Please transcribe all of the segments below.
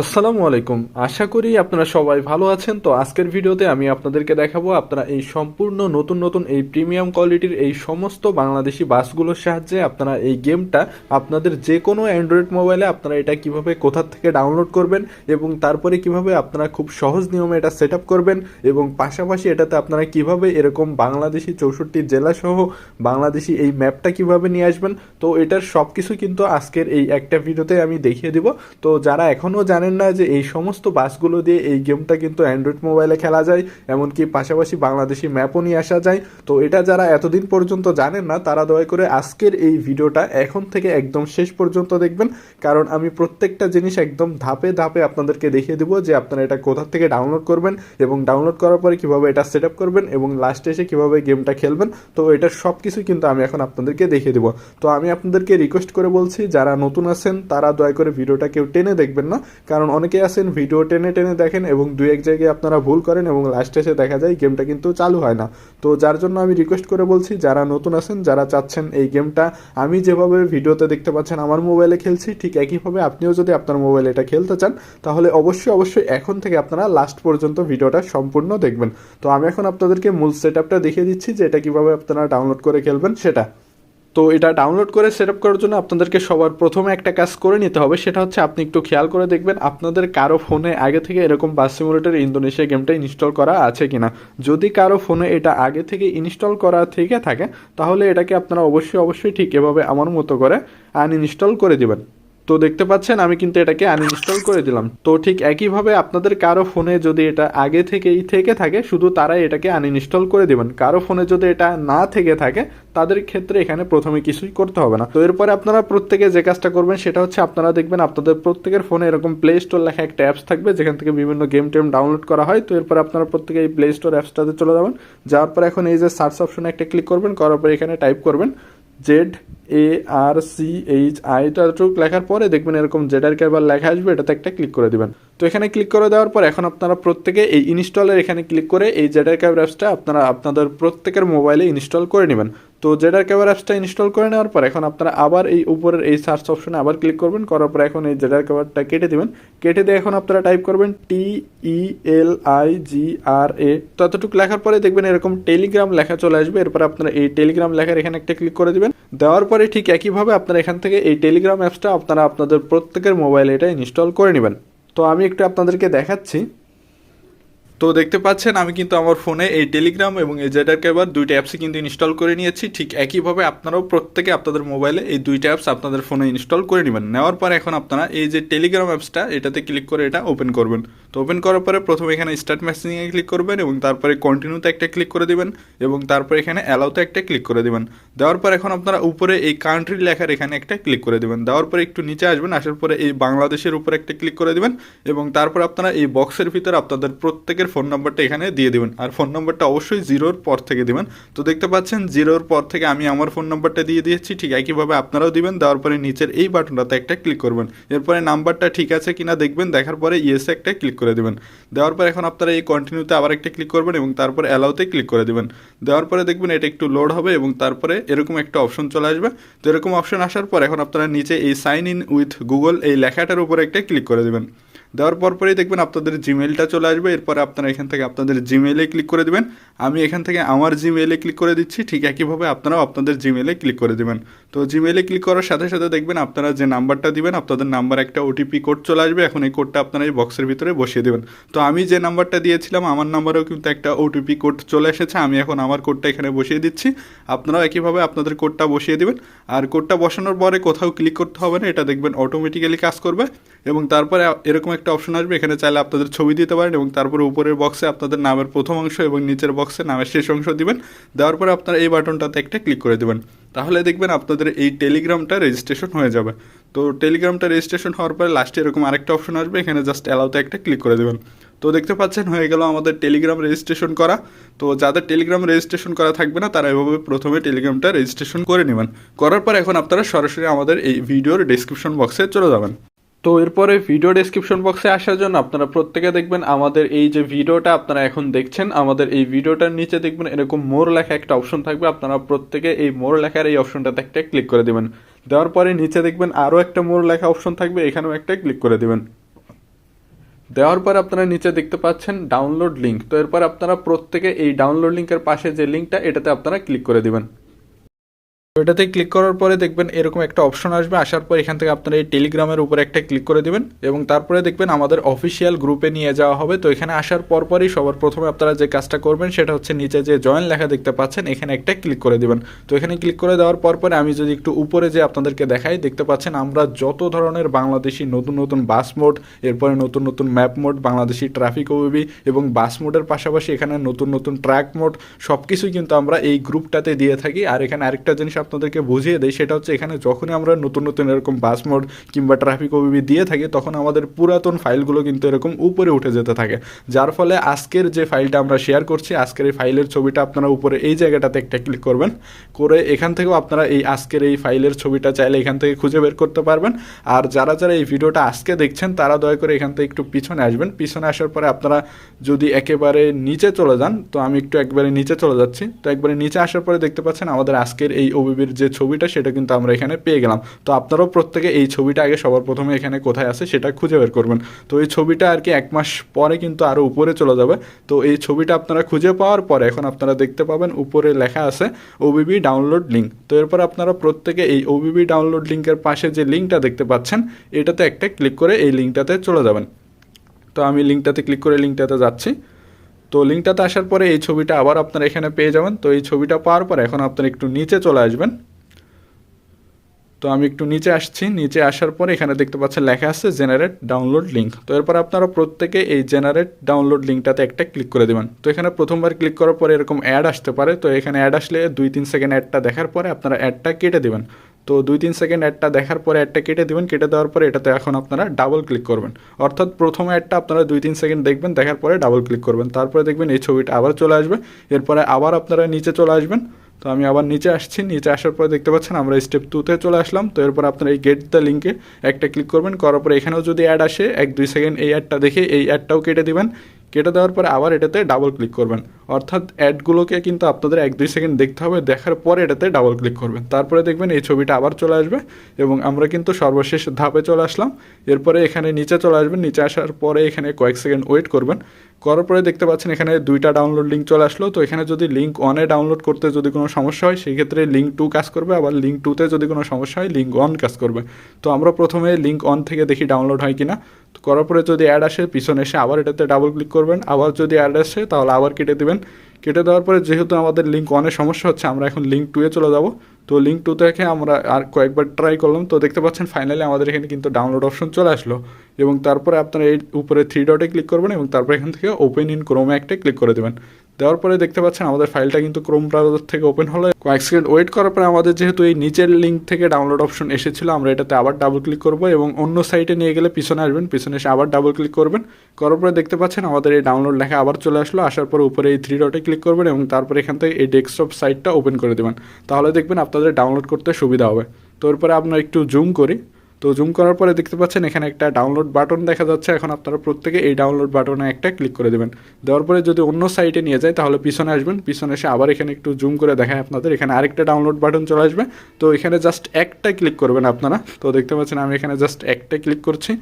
আসসালামু আলাইকুম। আশা করি আপনারা সবাই ভালো আছেন। তো আজকের ভিডিওতে আমি আপনাদেরকে দেখাবো আপনারা এই সম্পূর্ণ নতুন নতুন এই প্রিমিয়াম কোয়ালিটির এই সমস্ত বাংলাদেশি বাসগুলোর সাহায্যে আপনারা এই গেমটা আপনাদের যে কোনো অ্যান্ড্রয়েড মোবাইলে আপনারা এটা কীভাবে কোথা থেকে ডাউনলোড করবেন এবং তারপরে কীভাবে আপনারা খুব সহজ নিয়মে এটা সেট করবেন এবং পাশাপাশি এটাতে আপনারা কীভাবে এরকম বাংলাদেশি চৌষট্টি জেলা সহ বাংলাদেশি এই ম্যাপটা কীভাবে নিয়ে আসবেন, তো এটার সব কিছু কিন্তু আজকের এই একটা ভিডিওতে আমি দেখিয়ে দিব। তো যারা এখনও জানেন না যে এই সমস্ত বাসগুলো দিয়ে এই গেমটা কিন্তু অ্যান্ড্রয়েড মোবাইলে খেলা যায়, এমনকি পাশাপাশি বাংলাদেশি ম্যাপও নিয়ে আসা যায়। তো এটা যারা এতদিন পর্যন্ত জানেন না, তারা দয়া করে আজকের এই ভিডিওটা এখন থেকে একদম শেষ পর্যন্ত দেখবেন। কারণ আমি প্রত্যেকটা জিনিস একদম ধাপে ধাপে আপনাদেরকে দেখিয়ে দেবো যে আপনারা এটা কোথা থেকে ডাউনলোড করবেন এবং ডাউনলোড করার পরে কীভাবে এটা সেট আপ করবেন এবং লাস্টে এসে কীভাবে গেমটা খেলবেন। তো এটা সব কিছু কিন্তু আমি এখন আপনাদেরকে দেখিয়ে দেবো। তো আমি আপনাদেরকে রিকোয়েস্ট করে বলছি, যারা নতুন আছেন, তারা দয়া করে ভিডিওটা কেউ টেনে দেখবেন না। কারণ অনেকে আছেন ভিডিও টেনে টেনে দেখেন এবং দুই এক জায়গায় আপনারা ভুল করেন এবং লাস্টে এসে দেখা যায় গেমটা কিন্তু চালু হয় না। তো যার জন্য আমি রিকোয়েস্ট করে বলছি, যারা নতুন আছেন, যারা চাচ্ছেন এই গেমটা আমি যেভাবে ভিডিওতে দেখতে পাচ্ছেন, আমার মোবাইলে খেলছি, ঠিক একইভাবে আপনিও যদি আপনার মোবাইলে এটা খেলতে চান, তাহলে অবশ্যই অবশ্যই এখন থেকে আপনারা লাস্ট পর্যন্ত ভিডিওটা সম্পূর্ণ দেখবেন। তো আমি এখন আপনাদেরকে মূল সেট দেখিয়ে দিচ্ছি যে এটা কীভাবে আপনারা ডাউনলোড করে খেলবেন, সেটা। তো এটা ডাউনলোড করে সেট করার জন্য আপনাদেরকে সবার প্রথমে একটা কাজ করে নিতে হবে, সেটা হচ্ছে আপনি একটু খেয়াল করে দেখবেন আপনাদের কারও ফোনে আগে থেকে এরকম বাস সিমুলেটর ইন্দোনেশিয়া গেমটা ইনস্টল করা আছে কিনা। যদি কারও ফোনে এটা আগে থেকে ইনস্টল করা থেকে থাকে, তাহলে এটাকে আপনারা অবশ্যই অবশ্যই ঠিক এভাবে আমার মতো করে আনইনস্টল করে দিবেন। তো দেখতে পাচ্ছেন, আমি কিন্তু এটাকে আনইনস্টল করে দিলাম। তো ঠিক একইভাবে আপনাদের কারও ফোনে যদি এটা আগে থেকেই থেকে থাকে, শুধু তারাই এটাকে আনইনস্টল করে দিবেন। কারও ফোনে যদি এটা না থেকে থাকে, তাদের ক্ষেত্রে এখানে প্রথমে কিছুই করতে হবে না। তো এরপরে আপনারা প্রত্যেকে যে কাজটা করবেন, সেটা হচ্ছে আপনারা দেখবেন আপনাদের প্রত্যেকের ফোনে এরকম প্লে স্টোর লেখা একটা অ্যাপস থাকবে, যেখান থেকে বিভিন্ন গেম টেম ডাউনলোড করা হয়। তো এরপর আপনারা প্রত্যেকে এই প্লে স্টোর অ্যাপসটাতে চলে যাবেন। যাওয়ার পর এখন এই যে সার্চ অপশনে একটা ক্লিক করবেন, করার পর এখানে টাইপ করবেন Z A R C H আইটা টুক লেখার পরে দেখবেন এরকম জেডার ক্যাবার লেখা আসবে, এটাতে একটা ক্লিক করে দিবেন। তো এখানে ক্লিক করে দেওয়ার পর এখন আপনারা প্রত্যেকে এই ইনস্টলের এখানে ক্লিক করে এই জেডার ক্যাব অ্যাপসটা আপনারা আপনাদের প্রত্যেকের মোবাইলে ইনস্টল করে নেবেন। তো জেডার ক্যাবার অ্যাপসটা ইনস্টল করে নেওয়ার পর এখন আপনারা আবার এই উপরের এই সার্চ অপশনে আবার ক্লিক করবেন, করার পর এখন এই জেডার ক্যাবারটা কেটে দেবেন। কেটে দিয়ে এখন আপনারা টাইপ করবেন টি ই এল আই জি আর এ ততটুকু লেখার পরে দেখবেন এরকম টেলিগ্রাম লেখা চলে আসবে। এরপর আপনারা এই টেলিগ্রাম লেখার এখানে একটা ক্লিক করে দিবেন। দেওয়ার পরে ঠিক একইভাবে আপনারা এখান থেকে এই টেলিগ্রাম অ্যাপসটা আপনারা আপনাদের প্রত্যেকের মোবাইলে এটা ইনস্টল করে নেবেন। তো আমি একটু আপনাদেরকে দেখাচ্ছি। তো দেখতে পাচ্ছেন, আমি কিন্তু আমার ফোনে এই টেলিগ্রাম এবং এই জেডার ক্যাবার দুইটা অ্যাপসই কিন্তু ইনস্টল করে নিয়েছি। ঠিক একইভাবে আপনারাও প্রত্যেকে আপনাদের মোবাইলে এই দুইটা অ্যাপস আপনাদের ফোনে ইনস্টল করে নেবেন। নেওয়ার পর এখন আপনারা এই যে টেলিগ্রাম অ্যাপসটা এটাতে ক্লিক করে এটা ওপেন করবেন। তো ওপেন করার পরে প্রথমে এখানে স্টার্ট মেসেজিংয়ে ক্লিক করবেন এবং তারপরে কন্টিনিউতে একটা ক্লিক করে দেবেন এবং তারপরে এখানে অ্যালাউতে একটা ক্লিক করে দেবেন। দেওয়ার পর এখন আপনারা উপরে এই কান্ট্রি লেখার এখানে একটা ক্লিক করে দেবেন। দেওয়ার পরে একটু নিচে আসবেন, আসার পরে এই বাংলাদেশের উপর একটা ক্লিক করে দেবেন এবং তারপর আপনারা এই বক্সের ভিতরে আপনাদের প্রত্যেকের ফোন নম্বরটা এখানে দিয়ে দিবেন। আর ফোন নম্বরটা অবশ্যই জিরোর পর থেকে দিবেন। তো দেখতে পাচ্ছেন জিরোর পর থেকে আমি আমার ফোন নম্বরটা দিয়ে দিয়েছি। ঠিক একইভাবে আপনারাও দিবেন, দেওয়ার পরে নিচের এই বাটনটাতে একটা ক্লিক করবেন। এরপরে নাম্বারটা ঠিক আছে কিনা দেখবেন, দেখার পরে ইয়েসে একটা ক্লিক করে দিবেন। দেওয়ার পর এখন আপনারা এই কন্টিনিউতে আবার একটা ক্লিক করবেন এবং তারপর অ্যালাউতে ক্লিক করে দিবেন। দেওয়ার পরে দেখবেন এটা একটু লোড হবে এবং তারপরে এরকম একটা অপশন চলে আসবে। তো এরকম অপশন আসার পর এখন আপনারা নিচে এই সাইন ইন উইথ গুগল এই লেখাটার উপরে একটা ক্লিক করে দেবেন। দেওয়ার পর পরেই দেখবেন আপনাদের জিমেলটা চলে আসবে। এরপরে আপনারা এখান থেকে আপনাদের জিমেলে ক্লিক করে দেবেন। আমি এখান থেকে আমার জিমেলে ক্লিক করে দিচ্ছি। ঠিক একইভাবে আপনারাও আপনাদের জিমেলে ক্লিক করে দেবেন। তো জিমেলে ক্লিক করার সাথে সাথে দেখবেন আপনারা যে নাম্বারটা দিবেন, আপনাদের নাম্বার একটা ওটিপি কোড চলে আসবে। এখন এই কোডটা আপনারা এই বক্সের ভিতরে বসিয়ে দেবেন। তো আমি যে নাম্বারটা দিয়েছিলাম, আমার নাম্বারেও কিন্তু একটা ওটিপি কোড চলে এসেছে। আমি এখন আমার কোডটা এখানে বসিয়ে দিচ্ছি। আপনারাও একইভাবে আপনাদের কোডটা বসিয়ে দেবেন। আর কোডটা বসানোর পরে কোথাও ক্লিক করতে হবে না। এটা দেখবেন অটোমেটিক্যালি কাজ করবে। এবং তারপরে এরকম একটা অপশন আসবে, এখানে চাইলে আপনাদের ছবি দিতে পারেন এবং তারপরে উপরের বক্সে আপনাদের নামের প্রথম অংশ এবং নিচের বক্সে নামের শেষ অংশ দিবেন। দেওয়ার পরে আপনারা এই বাটনটাতে একটা ক্লিক করে দেবেন। তাহলে দেখবেন আপনাদের এই টেলিগ্রামটা রেজিস্ট্রেশন হয়ে যাবে। তো টেলিগ্রামটা রেজিস্ট্রেশন হওয়ার পরে লাস্টে এরকম আরেকটা অপশন আসবে, এখানে জাস্ট অ্যালাউতে একটা ক্লিক করে দেবেন। তো দেখতে পাচ্ছেন, হয়ে গেল আমাদের টেলিগ্রাম রেজিস্ট্রেশন করা। তো যাদের টেলিগ্রাম রেজিস্ট্রেশন করা থাকবে না, তারা এভাবে প্রথমে টেলিগ্রামটা রেজিস্ট্রেশন করে নেবেন। করার পর এখন আপনারা সরাসরি আমাদের এই ভিডিওর ডিসক্রিপশন বক্সে চলে যাবেন। তো এরপরে ভিডিও ডেসক্রিপশন বক্সে আসার জন্য আপনারা প্রত্যেকে দেখবেন আমাদের এই যে ভিডিওটা আপনারা এখন দেখছেন, আমাদের এই ভিডিওটার নিচে দেখবেন এরকম মোর লেখা একটা অপশন থাকবে, আপনারা প্রত্যেকে এই মোর লেখার এই অপশনটাতে একটা ক্লিক করে দেবেন। দেওয়ার পরে নিচে দেখবেন আরও একটা মোর লেখা অপশন থাকবে, এখানেও একটা ক্লিক করে দেবেন। দেওয়ার পর আপনারা নিচে দেখতে পাচ্ছেন ডাউনলোড লিঙ্ক তো এরপর আপনারা প্রত্যেকে এই ডাউনলোড লিঙ্কের পাশে যে লিঙ্কটা এটাতে আপনারা ক্লিক করে দিবেন। এটাতে ক্লিক করার পরে দেখবেন এরকম একটা অপশন আসবে। আসার পর এখান থেকে আপনারা এই টেলিগ্রামের উপরে একটা ক্লিক করে দিবেন এবং তারপরে দেখবেন আমাদের অফিসিয়াল গ্রুপে নিয়ে যাওয়া হবে। তো এখানে আসার পরপরই সবার প্রথমে আপনারা যে কাজটা করবেন সেটা হচ্ছে নিচে যে জয়েন লেখা দেখতে পাচ্ছেন, এখানে একটা ক্লিক করে দিবেন। তো এখানে ক্লিক করে দেওয়ার পর পরে আমি যদি একটু উপরে যে আপনাদেরকে দেখাই, দেখতে পাচ্ছেন আমরা যত ধরনের বাংলাদেশি নতুন নতুন বাস মোড এরপরে নতুন নতুন map mod Bangladeshi traffic OBB এবং বাস মোডের পাশাপাশি এখানে নতুন নতুন ট্র্যাক মোড সব কিছুই কিন্তু আমরা এই গ্রুপটাতে দিয়ে থাকি। আর এখানে আরেকটা জিনিস আপনাদেরকে বুঝিয়ে দেয় সেটা হচ্ছে এখানে যখনই আমরা নতুন নতুন এরকম বাস মোড কিংবা ট্রাফিক ওবিবি দিয়ে থাকি, তখন আমাদের পুরাতন ফাইলগুলো কিন্তু এরকম উপরে উঠে যেতে থাকে। যার ফলে আজকের যে ফাইলটা আমরা শেয়ার করছি, আজকের এই ফাইলের ছবিটা আপনারা উপরে এই জায়গাটাতে একটা ক্লিক করবেন। করে এখান থেকেও আপনারা এই আজকের এই ফাইলের ছবিটা চাইলে এখান থেকে খুঁজে বের করতে পারবেন। আর যারা যারা এই ভিডিওটা আজকে দেখছেন, তারা দয়া করে এখান থেকে একটু পিছনে আসবেন। পিছনে আসার পরে আপনারা যদি একেবারে নিচে চলে যান, তো আমি একটু একবারে নিচে চলে যাচ্ছি। তো একবারে নিচে আসার পরে দেখতে পাচ্ছেন আমাদের আজকের এই ওবিবির যে ছবিটা, সেটা কিন্তু আমরা এখানে পেয়ে গেলাম। তো আপনারাও প্রত্যেকে এই ছবিটা আগে সবার প্রথমে এখানে কোথায় আছে সেটা খুঁজে বের করবেন। তো এই ছবিটা আর কি এক মাস পরে কিন্তু আরও উপরে চলে যাবে। তো এই ছবিটা আপনারা খুঁজে পাওয়ার পরে এখন আপনারা দেখতে পাবেন উপরে লেখা আছে ওবিবি ডাউনলোড লিঙ্ক তো এরপর আপনারা প্রত্যেকে এই ওবিবি ডাউনলোড লিঙ্কের পাশে যে লিঙ্কটা দেখতে পাচ্ছেন, এটাতে একটা ক্লিক করে এই লিঙ্কটাতে চলে যাবেন। তো আমি লিঙ্কটাতে ক্লিক করে লিঙ্কটাতে যাচ্ছি। তো লিঙ্কটাতে আসার পরে এই ছবিটা আবার আপনারা এখানে পেয়ে যাবেন। তো এই ছবিটা পাওয়ার পরে এখন আপনারা একটু নিচে চলে আসবেন। তো আমি একটু নিচে আসছি। নিচে আসার পরে এখানে দেখতে পাচ্ছেন লেখা আছে জেনারেট ডাউনলোড লিঙ্ক তো এরপর আপনারা প্রত্যেকে এই জেনারেট ডাউনলোড লিঙ্কটাতে একটা ক্লিক করে দেবেন। তো এখানে প্রথমবার ক্লিক করার পরে এরকম অ্যাড আসতে পারে। তো এখানে অ্যাড আসলে দুই তিন সেকেন্ড অ্যাডটা দেখার পরে আপনারা অ্যাডটা কেটে দেবেন। তো দুই তিন সেকেন্ড অ্যাডটা দেখার পরে অ্যাডটা কেটে দেবেন, কেটে দেওয়ার পরে এটাতে এখন আপনারা ডাবল ক্লিক করবেন। অর্থাৎ প্রথম অ্যাডটা আপনারা দুই তিন সেকেন্ড দেখবেন, দেখার পরে ডাবল ক্লিক করবেন। তারপরে দেখবেন এই ছবিটা আবার চলে আসবে। এরপরে আবার আপনারা নিচে চলে আসবেন। তো আমি আবার নিচে আসছি। নিচে আসার পরে দেখতে পাচ্ছেন আমরা স্টেপ টুতে চলে আসলাম। তো এরপর আপনারা এই গেট দ্য লিঙ্কে একটা ক্লিক করবেন। করার পরে এখানেও যদি অ্যাড আসে, এক দুই সেকেন্ড এই অ্যাডটা দেখে এই অ্যাডটাও কেটে দিবেন। কেটে দেওয়ার পরে আবার এটাতে ডাবল ক্লিক করবেন। অর্থাৎ অ্যাডগুলোকে কিন্তু আপনাদের এক দুই সেকেন্ড দেখতে হবে, দেখার পরে এটাতে ডাবল ক্লিক করবেন। তারপরে দেখবেন এই ছবিটা আবার চলে আসবে এবং আমরা কিন্তু সর্বশেষ ধাপে চলে আসলাম। এরপরে এখানে নিচে চলে আসবেন, নিচে আসার পরে এখানে কয়েক সেকেন্ড ওয়েট করবেন। করার পরে দেখতে পাচ্ছেন এখানে দুইটা ডাউনলোড লিঙ্ক চলে আসলো। তো এখানে যদি লিঙ্ক ওয়ানে ডাউনলোড করতে যদি কোনো সমস্যা হয়, সেই ক্ষেত্রে লিঙ্ক টু কাজ করবে। আবার লিঙ্ক টুতে যদি কোনো সমস্যা হয় লিঙ্ক ওয়ান কাজ করবে। তো আমরা প্রথমে লিঙ্ক অন থেকে দেখি ডাউনলোড হয় কিনা। তো করার পরে যদি অ্যাড আসে, পিছনে এসে আবার এটাতে ডাবল ক্লিক করবেন। আবার যদি অ্যাড আসে, তাহলে আবার কেটে দেবেন। কেটে দেওয়ার পরে যেহেতু আমাদের লিঙ্ক ওয়ানে সমস্যা হচ্ছে, আমরা এখন লিঙ্ক টুয়ে চলে যাব। তো লিঙ্ক টু থেকে আমরা আর কয়েকবার ট্রাই করলাম। তো দেখতে পাচ্ছেন ফাইনালি আমাদের এখানে কিন্তু ডাউনলোড অপশন চলে আসলো। এবং তারপরে আপনারা এই উপরে থ্রি ডটে ক্লিক করবেন এবং তারপরে এখান থেকে ওপেন ইন ক্রোমে একটা ক্লিক করে দেবেন। দেওয়ার পরে দেখতে পাচ্ছেন আমাদের ফাইলটা কিন্তু ক্রোম ব্রাউজার থেকে ওপেন হলো কয়েক সেকেন্ড ওয়েট করার পরে আমাদের যেহেতু এই নিচের লিঙ্ক থেকে ডাউনলোড অপশন এসেছিল, আমরা এটাতে আবার ডাবল ক্লিক করব এবং অন্য সাইটে নিয়ে গেলে পিছনে আসবেন, পিছনে এসে আবার ডাবল ক্লিক করবেন। করার পরে দেখতে পাচ্ছেন আমাদের এই ডাউনলোড লেখা আবার চলে আসলো, আসার পরে উপরে এই থ্রি ডটে ক্লিক করবেন এবং তারপরে এখান থেকে এই ডেস্কটপ সাইটটা ওপেন করে দেবেন। তাহলে দেখবেন আপনাদের ডাউনলোড করতে সুবিধা হবে। তো এরপরে আপনার একটু জুম করি। তো জুম করার পরে দেখতে পাচ্ছেন, এখানে একটা ডাউনলোড বাটন দেখা যাচ্ছে। এখন আপনারা প্রত্যেকে এই ডাউনলোড বাটনে একটা ক্লিক করে দেবেন। দেওয়ার পরে যদি অন্য সাইটে নিয়ে যায় তাহলে পিছনে আসবেন। পিছনে এসে আবার এখানে একটু জুম করে দেখায় আপনাদের। এখানে আরেকটা ডাউনলোড বাটন চলে আসবে। তো এখানে জাস্ট একটা ক্লিক করবেন আপনারা। তো দেখতে পাচ্ছেন, আমি এখানে জাস্ট একটা ক্লিক করছি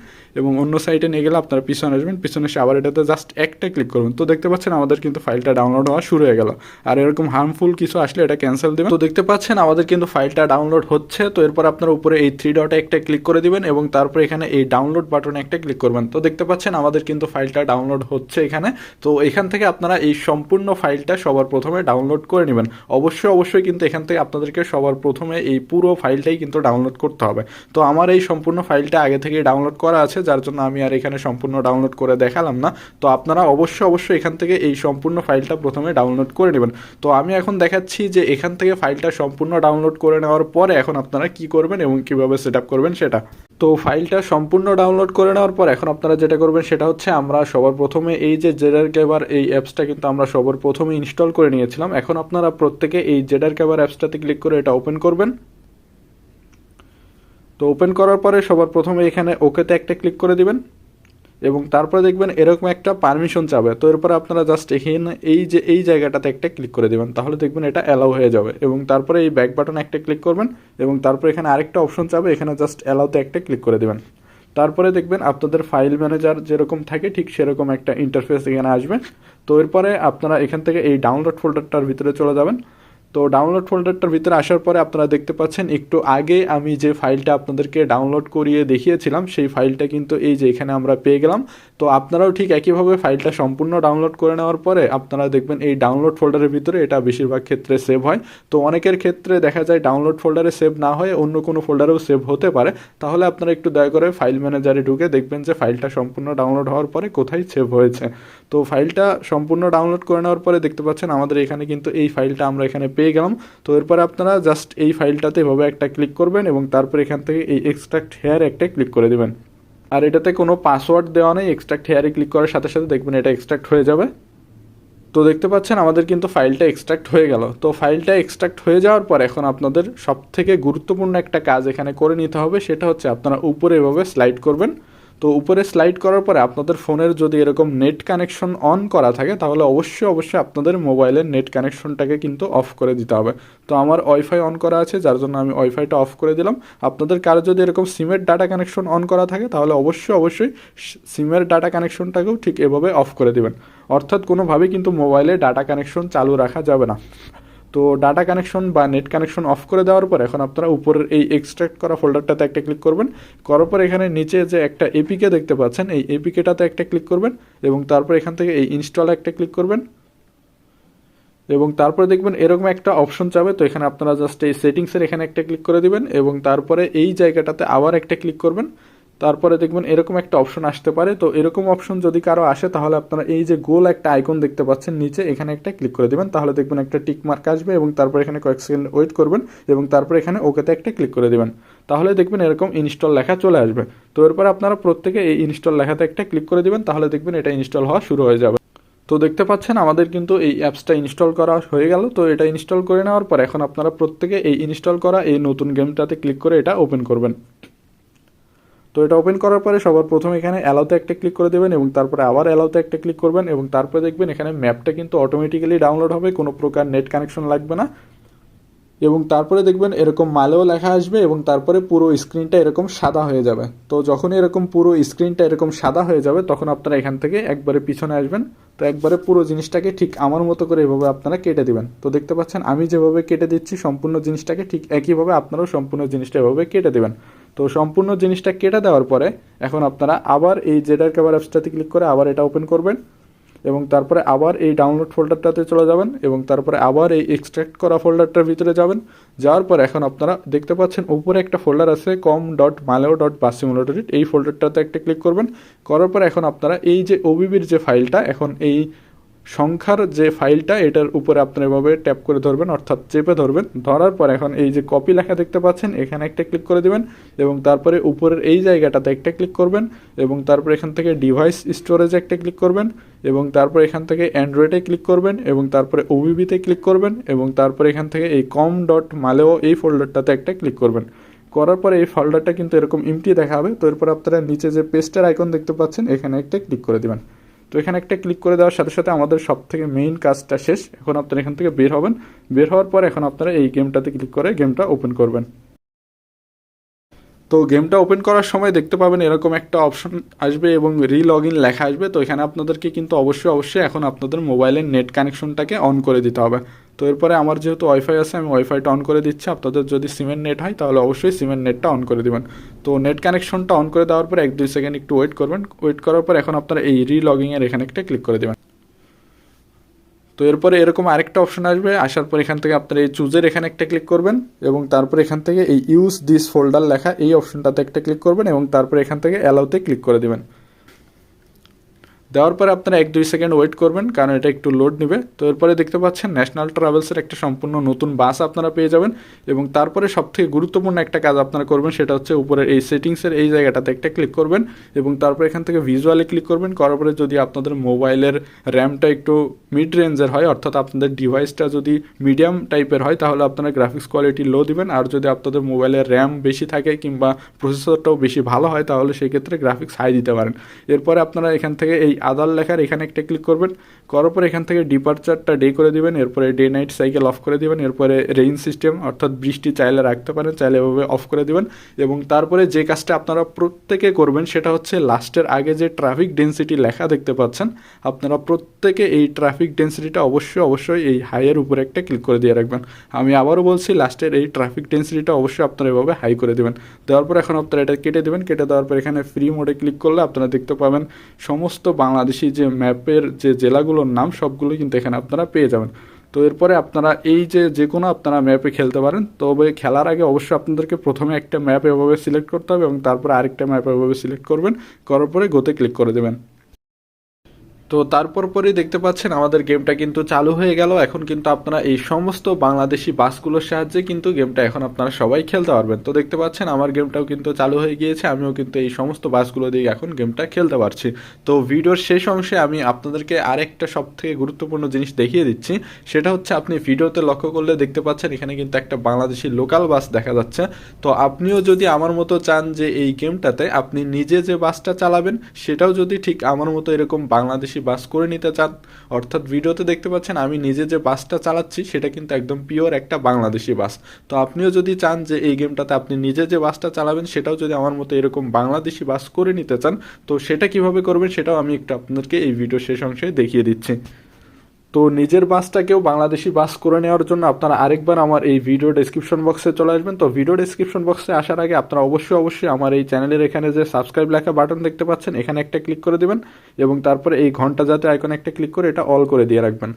এবং অন্য সাইটে নিয়ে গেলে আপনারা পিছনে আসবেন। পিছনে এসে আবার এটাতে জাস্ট একটা ক্লিক করবেন। তো দেখতে পাচ্ছেন, আমাদের কিন্তু ফাইলটা ডাউনলোড হওয়া শুরু হয়ে গেল। আর এরকম হার্মফুল কিছু আসলে এটা ক্যান্সেল দেবেন। তো দেখতে পাচ্ছেন, আমাদের কিন্তু ফাইলটা ডাউনলোড হচ্ছে। তো এরপর আপনারা উপরে এই থ্রি ডটে একটা ক্লিক করে দিবেন এবং তারপর এখানে এই ডাউনলোড বাটনে একটা ক্লিক করবেন। তো দেখতে পাচ্ছেন আমাদের কিন্তু ফাইলটা ডাউনলোড হচ্ছে এখানে। তো এখান থেকে আপনারা এই সম্পূর্ণ ফাইলটা সবার প্রথমে ডাউনলোড করে নেবেন। অবশ্যই অবশ্যই কিন্তু এখান থেকে আপনাদেরকে সবার প্রথমে এই পুরো ফাইলটাই কিন্তু ডাউনলোড করতে হবে। তো আমার এই সম্পূর্ণ ফাইলটা আগে থেকে ডাউনলোড করা আছে, যার জন্য আমি আর এখানে সম্পূর্ণ ডাউনলোড করে দেখালাম না। তো আপনারা অবশ্যই অবশ্যই এখান থেকে এই সম্পূর্ণ ফাইলটা প্রথমে ডাউনলোড করে নেবেন। তো আমি এখন দেখাচ্ছি যে এখান থেকে ফাইলটা সম্পূর্ণ ডাউনলোড করে নেওয়ার পরে এখন আপনারা কি করবেন এবং কীভাবে সেট করবেন সেটা। তো ফাইলটা সম্পূর্ণ ডাউনলোড করে নেওয়ার পর এখন আপনারা যেটা করবেন সেটা হচ্ছে আমরা সবার প্রথমে এই যে জেডার ক্যাবার এই অ্যাপসটা কিন্তু আমরা সবার প্রথমে ইনস্টল করে নিয়েছিলাম। এখন আপনারা প্রত্যেকে এই জেডার ক্যাবার অ্যাপসটাতে ক্লিক করে এটা ওপেন করবেন। তো ওপেন করার পরে সবার প্রথমে এখানে ওকেতে একটা ক্লিক করে দিবেন। এবং তারপরে দেখবেন এরকম একটা পারমিশন চাবে। তো এরপর আপনারা জাস্ট এখানে এই যে, এই জায়গাটাতে একটা ক্লিক করে দেবেন। তাহলে দেখবেন এটা অ্যালাউ হয়ে যাবে এবং তারপরে এই ব্যাক বাটন একটা ক্লিক করবেন এবং তারপরে এখানে আরেকটা অপশন চাবে, এখানে জাস্ট অ্যালাউতে একটা ক্লিক করে দেবেন। তারপরে দেখবেন আপনাদের ফাইল ম্যানেজার যেরকম থাকে, ঠিক সেরকম একটা ইন্টারফেস এখানে আসবে। তো এরপরে আপনারা এখান থেকে এই ডাউনলোড ফোল্ডারটার ভিতরে চলে যাবেন। তো ডাউনলোড ফোল্ডারটার ভিতরে আসার পরে আপনারা দেখতে পাচ্ছেন, একটু আগে আমি যে ফাইলটা আপনাদেরকে ডাউনলোড করিয়ে দেখিয়েছিলাম, সেই ফাইলটা কিন্তু এই যে এখানে আমরা পেয়ে গেলাম। তো আপনারাও ঠিক একইভাবে ফাইলটা সম্পূর্ণ ডাউনলোড করে নেওয়ার পরে আপনারা দেখবেন এই ডাউনলোড ফোল্ডারের ভিতরে এটা বেশিরভাগ ক্ষেত্রে সেভ হয়। তো অনেকের ক্ষেত্রে দেখা যায় ডাউনলোড ফোল্ডারে সেভ না হয়ে অন্য কোনো ফোল্ডারেও সেভ হতে পারে। তাহলে আপনারা একটু দয়া করে ফাইল ম্যানেজারে ঢুকে দেখবেন যে ফাইলটা সম্পূর্ণ ডাউনলোড হওয়ার পরে কোথায় সেভ হয়েছে। তো ফাইলটা সম্পূর্ণ ডাউনলোড করে নেওয়ার পরে দেখতে পাচ্ছেন আমাদের এখানে কিন্তু এই ফাইলটা আমরা এখানে পেয়ে গেলাম। তো এরপরে আপনারা জাস্ট এই ফাইলটাতে এভাবে একটা ক্লিক করবেন এবং তারপর এখান থেকে এই এক্সট্রাক্ট হেয়ার একটা ক্লিক করে দেবেন। আর এটাতে কোনো পাসওয়ার্ড দেওয়া নেই এক্সট্রাক্ট হেয়ারে ক্লিক করার সাথে সাথে দেখবেন এটা এক্সট্রাক্ট হয়ে যাবে। তো দেখতে পাচ্ছেন আমাদের কিন্তু ফাইলটা এক্সট্রাক্ট হয়ে গেল। তো ফাইলটা এক্সট্রাক্ট হয়ে যাওয়ার পর এখন আপনাদের সব থেকে গুরুত্বপূর্ণ একটা কাজ এখানে করে নিতে হবে, সেটা হচ্ছে আপনারা উপরে এভাবে স্লাইড করবেন। তো উপরে স্লাইড করার পরে আপনাদের ফোনের যদি এরকম নেট কানেকশন অন করা থাকে, তাহলে অবশ্যই অবশ্যই আপনাদের মোবাইলের নেট কানেকশনটাকে কিন্তু অফ করে দিতে হবে। তো আমার ওয়াইফাই অন করা আছে, যার জন্য আমি ওয়াইফাইটা অফ করে দিলাম। আপনাদের কারও যদি এরকম সিমের ডাটা কানেকশন অন করা থাকে, তাহলে অবশ্যই অবশ্যই সিমের ডাটা কানেকশনটাকেও ঠিক এভাবে অফ করে দিবেন। অর্থাৎ কোনোভাবেই কিন্তু মোবাইলে ডাটা কানেকশন চালু রাখা যাবে না। তো ডাটা কানেকশন বা নেট কানেকশন অফ করে দেওয়ার পর এখন আপনারা উপরের এই এক্সট্রাক্ট করা ফোল্ডারটাতে একটা ক্লিক করবেন। করার পর এখানে নিচে যে একটা এপিকে দেখতে পাচ্ছেন, এই এপিকেটাতে একটা ক্লিক করবেন এবং তারপর এখান থেকে এই ইনস্টলে একটা ক্লিক করবেন। এবং তারপরে দেখবেন এরকম একটা অপশন চাবে, তো এখানে আপনারা জাস্ট এই সেটিংসের এখানে একটা ক্লিক করে দিবেন এবং তারপরে এই জায়গাটাতে আবার একটা ক্লিক করবেন। তারপরে দেখবেন এরকম একটা অপশন আসতে পারে। তো এরকম অপশন যদি কারও আসে, তাহলে আপনারা এই যে গোল একটা আইকন দেখতে পাচ্ছেন, নিচে এখানে একটা ক্লিক করে দেবেন। তাহলে দেখবেন একটা টিক মার্ক আসবে এবং তারপর এখানে কয়েক সেকেন্ড ওয়েট করবেন এবং তারপর এখানে ওকেতে একটা ক্লিক করে দেবেন। তাহলে দেখবেন এরকম ইনস্টল লেখা চলে আসবে। তো এরপর আপনারা প্রত্যেকে এই ইনস্টল লেখাতে একটা ক্লিক করে দেবেন, তাহলে দেখবেন এটা ইনস্টল হওয়া শুরু হয়ে যাবে। তো দেখতে পাচ্ছেন আমাদের কিন্তু এই অ্যাপসটা ইনস্টল করা হয়ে গেল। তো এটা ইনস্টল করে নেওয়ার পর এখন আপনারা প্রত্যেকে এই ইনস্টল করা এই নতুন গেমটাতে ক্লিক করে এটা ওপেন করবেন। তো এটা ওপেন করার পরে সবার প্রথমে এখানে অ্যালাউতে একটা ক্লিক করে দেবেন এবং তারপরে আবার অ্যালাউতে একটা ক্লিক করবেন এবং তারপরে দেখবেন এখানে ম্যাপটা কিন্তু অটোমেটিক্যালি ডাউনলোড হবে, কোনো প্রকার নেট কানেকশন লাগবে না। এবং তারপরে দেখবেন এরকম মালেও লেখা আসবে এবং তারপরে পুরো স্ক্রিনটা এরকম সাদা হয়ে যাবে। তো যখন এরকম পুরো স্ক্রিনটা এরকম সাদা হয়ে যাবে, তখন আপনারা এখান থেকে একবারে পিছনে আসবেন। তো একবারে পুরো জিনিসটাকে ঠিক আমার মতো করে এভাবে আপনারা কেটে দিবেন। তো দেখতে পাচ্ছেন আমি যেভাবে কেটে দিচ্ছি, সম্পূর্ণ জিনিসটাকে ঠিক একইভাবে আপনারাও সম্পূর্ণ জিনিসটা এভাবে কেটে দেবেন। তো সম্পূর্ণ জিনিসটা কেটে দেওয়ার পরে এখন আপনারা আবার এই জেডার কাভার অ্যাপসটাতে ক্লিক করে আবার এটা ওপেন করবেন এবং তারপরে আবার এই ডাউনলোড ফোল্ডারটাতে চলে যাবেন এবং তারপরে আবার এই এক্সট্রাক্ট করা ফোল্ডারটার ভিতরে যাবেন। যাওয়ার পর এখন আপনারা দেখতে পাচ্ছেন উপরে একটা ফোল্ডার আছে কম ডট মালেও ডট বাসিমুলেটর এই ফোল্ডারটাতে একটা ক্লিক করবেন। করার পর এখন আপনারা এই যে ওবিবির যে ফাইলটা এখন এই সংখ্যার যে ফাইলটা, এটার উপরে আপনার এভাবে ট্যাপ করে ধরবেন, অর্থাৎ চেপে ধরবেন। ধরার পর এখন এই যে কপি লেখা দেখতে পাচ্ছেন, এখানে একটা ক্লিক করে দেবেন এবং তারপরে উপরের এই জায়গাটাতে একটা ক্লিক করবেন এবং তারপর এখান থেকে ডিভাইস স্টোরেজে একটা ক্লিক করবেন এবং তারপর এখান থেকে অ্যান্ড্রয়েডে ক্লিক করবেন এবং তারপরে ওবিবিতে ক্লিক করবেন এবং তারপরে এখান থেকে এই কম ডট মালেও এই ফোল্ডারটাতে একটা ক্লিক করবেন। করার পরে এই ফোল্ডারটা কিন্তু এরকম ইমটি দেখা হবে তো এরপর আপনারা নিচে যে পেস্টের আইকন দেখতে পাচ্ছেন, এখানে একটা ক্লিক করে দেবেন। তো এখানে একটা ক্লিক করে দেওয়ার সাথে সাথে আমাদের সব থেকে মেইন কাজটা শেষ। এখন আপনারা এখান থেকে বের হবেন। বের হওয়ার পর এখন আপনারা এই গেমটাতে ক্লিক করে গেমটা ওপেন করবেন। তো গেমটা ওপেন করার সময় দেখতে পাবেন এরকম একটা অপশন আসবে এবং রি লগ ইন লেখা আসবে। তো এখানে আপনাদেরকে কিন্তু অবশ্যই অবশ্যই এখন আপনাদের মোবাইলের নেট কানেকশনটাকে অন করে দিতে হবে। তো এরপরে আমার যেহেতু ওয়াইফাই আছে, আমি ওয়াইফাইটা অন করে দিচ্ছি। আপনাদের যদি সিমের নেট হয়, তাহলে অবশ্যই সিমের নেটটা অন করে দিবেন। তো নেট কানেকশনটা অন করে দেওয়ার পর এক, দুই সেকেন্ড একটু ওয়েট করবেন। ওয়েট করার পর এখন আপনারা এই রি লগিংয়ের এখানে একটা ক্লিক করে দেবেন। তো এরপরে এরকম আরেকটা অপশন আসবে। আসার পর এখান থেকে আপনারা এই চুজের এখানে একটা ক্লিক করবেন এবং তারপর এখান থেকে এই ইউজ দিস ফোল্ডার লেখা এই অপশনটাতে একটা ক্লিক করবেন এবং তারপর এখান থেকে অ্যালাউতে ক্লিক করে দেবেন। দেওয়ার পরে আপনারা এক দুই সেকেন্ড ওয়েট করবেন, কারণ এটা একটু লোড নেবে। তো এরপরে দেখতে পাচ্ছেন ন্যাশনাল ট্রাভেলসের একটা সম্পূর্ণ নতুন বাস আপনারা পেয়ে যাবেন। এবং তারপরে সবথেকে গুরুত্বপূর্ণ একটা কাজ আপনারা করবেন, সেটা হচ্ছে উপরের এই সেটিংসের এই জায়গাটাতে একটা ক্লিক করবেন এবং তারপর এখান থেকে ভিজুয়ালি ক্লিক করবেন। করার পরে যদি আপনাদের মোবাইলের র্যামটা একটু মিড রেঞ্জের হয়, অর্থাৎ আপনাদের ডিভাইসটা যদি মিডিয়াম টাইপের হয়, তাহলে আপনারা গ্রাফিক্স কোয়ালিটি লো দিবেন। আর যদি আপনাদের মোবাইলের র্যাম বেশি থাকে কিংবা প্রসেসরটাও বেশি ভালো হয়, তাহলে সেই ক্ষেত্রে গ্রাফিক্স হাই দিতে পারেন। এরপরে আপনারা এখান থেকে এই আদার লেখার এখানে একটা ক্লিক করবেন, করার পর এখান থেকে ডিপার্চারটা ডে করে দিবেন, এরপরে ডে নাইট সাইকেল অফ করে দিবেন, এরপরে রেইন সিস্টেম অর্থাৎ বৃষ্টি চাইলে রাখতে পারেন, চাইলে এভাবে অফ করে দিবেন এবং তারপরে যে কাজটা আপনারা প্রত্যেকে করবেন সেটা হচ্ছে লাস্টের আগে যে ট্রাফিক ডেন্সিটি লেখা দেখতে পাচ্ছেন, আপনারা প্রত্যেকে এই ট্রাফিক ডেন্সিটিটা অবশ্যই অবশ্যই এই হাইয়ের উপরে একটা ক্লিক করে দিয়ে রাখবেন। আমি আবারও বলছি লাস্টের এই ট্রাফিক ডেন্সিটিটা অবশ্যই আপনারা এভাবে হাই করে দেবেন। দেওয়ার পর এখন আপনারা এটা কেটে দেবেন, কেটে দেওয়ার পর এখানে ফ্রি মোডে ক্লিক করলে আপনারা দেখতে পাবেন, সমস্ত বাংলাদেশি যে ম্যাপের যে জেলাগুলোর নাম সবগুলো কিন্তু এখানে আপনারা পেয়ে যাবেন। তো এরপরে আপনারা এই যে যে কোনো আপনারা ম্যাপে খেলতে পারেন, তবে খেলার আগে অবশ্যই আপনাদেরকে প্রথমে একটা ম্যাপ এভাবে সিলেক্ট করতে হবে এবং তারপরে আরেকটা ম্যাপ এভাবে সিলেক্ট করবেন, করার পরে গোতে ক্লিক করে দেবেন। তো তারপর পরেই দেখতে পাচ্ছেন আমাদের গেমটা কিন্তু চালু হয়ে গেল। এখন কিন্তু আপনারা এই সমস্ত বাংলাদেশি বাসগুলোর সাহায্যে কিন্তু গেমটা এখন আপনারা সবাই খেলতে পারবেন। তো দেখতে পাচ্ছেন আমার গেমটাও কিন্তু চালু হয়ে গিয়েছে। আমিও কিন্তু এই সমস্ত বাসগুলো দিয়ে এখন গেমটা খেলতে পারছি। তো ভিডিওর শেষ অংশে আমি আপনাদেরকে আরেকটা সব থেকে গুরুত্বপূর্ণ জিনিস দেখিয়ে দিচ্ছি। সেটা হচ্ছে আপনি ভিডিওতে লক্ষ্য করলে দেখতে পাচ্ছেন এখানে কিন্তু একটা বাংলাদেশি লোকাল বাস দেখা যাচ্ছে। তো আপনিও যদি আমার মতো চান যে এই গেমটাতে আপনি নিজে যে বাসটা চালাবেন, সেটাও যদি ঠিক আমার মতো এরকম বাংলাদেশি বাস করে নিতে চান। অর্থাৎ ভিডিওতে দেখতে পাচ্ছেন, আমি নিজে যে বাসটা চালাচ্ছি, সেটা কিন্তু একদম পিওর একটা বাংলাদেশি বাস। তো আপনিও যদি চান যে এই গেমটাতে আপনি নিজে যে বাসটা চালাবেন, সেটাও যদি আমার মতো এরকম বাংলাদেশি বাস করে নিতে চান, তো সেটা কীভাবে করবেন, সেটাও আমি একটু আপনাদেরকে এই ভিডিও শেষ অংশে দেখিয়ে দিচ্ছি। তো নিজের বাসটাকেও বাংলাদেশি বাস করে নেওয়ার জন্য আপনারা আরেকবার আমার এই ভিডিও ডেসক্রিপশন বক্সে চলে আসবেন। তো ভিডিও ডেসক্রিপশন বক্সে আসার আগে আপনারা অবশ্যই অবশ্যই আমার এই চ্যানেলের এখানে যে সাবস্ক্রাইব লেখা বাটন দেখতে পাচ্ছেন, এখানে একটা ক্লিক করে দেবেন এবং তারপরে এই ঘণ্টা যাতে আইকনে একটা ক্লিক করে এটা অল করে দিয়ে রাখবেন।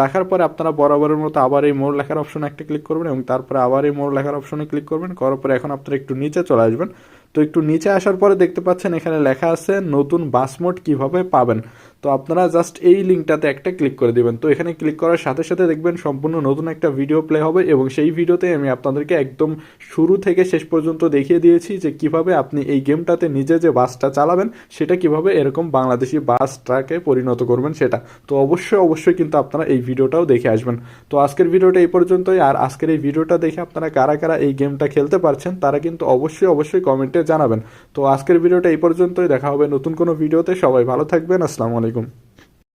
রাখার পরে আপনারা বরাবরের মতো আবার এই মোড় লেখার অপশনে একটা ক্লিক করবেন এবং তারপরে আবার এই মোড় লেখার অপশনে ক্লিক করবেন। করার পরে এখন আপনারা একটু নিচে চলে আসবেন। তো একটু নিচে আসার পরে দেখতে পাচ্ছেন এখানে লেখা আছে নতুন বাস মোড কীভাবে পাবেন। তো আপনারা জাস্ট এই লিঙ্কটাতে একটা ক্লিক করে দিবেন। তো এখানে ক্লিক করার সাথে সাথে দেখবেন সম্পূর্ণ নতুন একটা ভিডিও প্লে হবে এবং সেই ভিডিওতে আমি আপনাদেরকে একদম শুরু থেকে শেষ পর্যন্ত দেখিয়ে দিয়েছি যে কীভাবে আপনি এই গেমটাতে নিজে যে বাসটা চালাবেন, সেটা কীভাবে এরকম বাংলাদেশি বাস ট্রাকে পরিণত করবেন সেটা। তো অবশ্যই অবশ্যই কিন্তু আপনারা এই ভিডিওটাও দেখে আসবেন। তো আজকের ভিডিওটা এই পর্যন্তই। আর আজকের এই ভিডিওটা দেখে আপনারা কারা কারা এই গেমটা খেলতে পারছেন, তারা কিন্তু অবশ্যই অবশ্যই কমেন্টে জানাবেন। তো আজকের ভিডিওটা এই পর্যন্তই। দেখা হবে নতুন কোনো ভিডিওতে। সবাই ভালো থাকবেন। আসসালামু আলাইকুম।